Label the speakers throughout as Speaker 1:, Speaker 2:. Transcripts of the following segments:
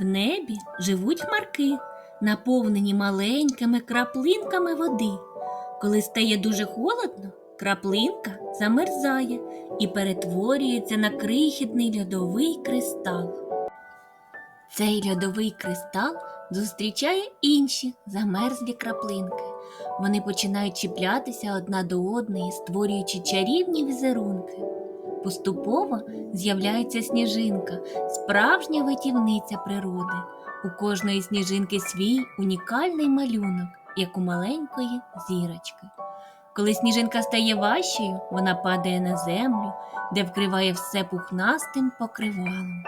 Speaker 1: В небі живуть хмарки, наповнені маленькими краплинками води. Коли стає дуже холодно, краплинка замерзає і перетворюється на крихітний льодовий кристал. Цей льодовий кристал зустрічає інші замерзлі краплинки. Вони починають чіплятися одна до одної, створюючи чарівні візерунки. Поступово з'являється сніжинка, справжня витівниця природи. У кожної сніжинки свій унікальний малюнок, як у маленької зірочки. Коли сніжинка стає важчою, вона падає на землю, де вкриває все пухнастим покривалом.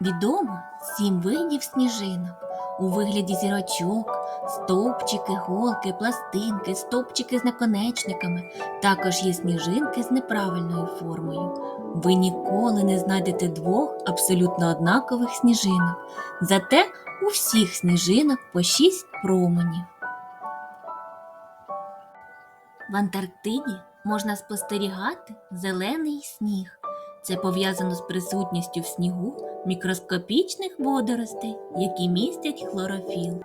Speaker 1: Відомо сім видів сніжинок у вигляді зірочок, стовпчики, голки, пластинки, стовпчики з наконечниками. Також є сніжинки з неправильною формою. Ви ніколи не знайдете двох абсолютно однакових сніжинок. Зате у всіх сніжинок по шість променів. В Антарктиді можна спостерігати зелений сніг. Це пов'язано з присутністю в снігу мікроскопічних водоростей, які містять хлорофіл.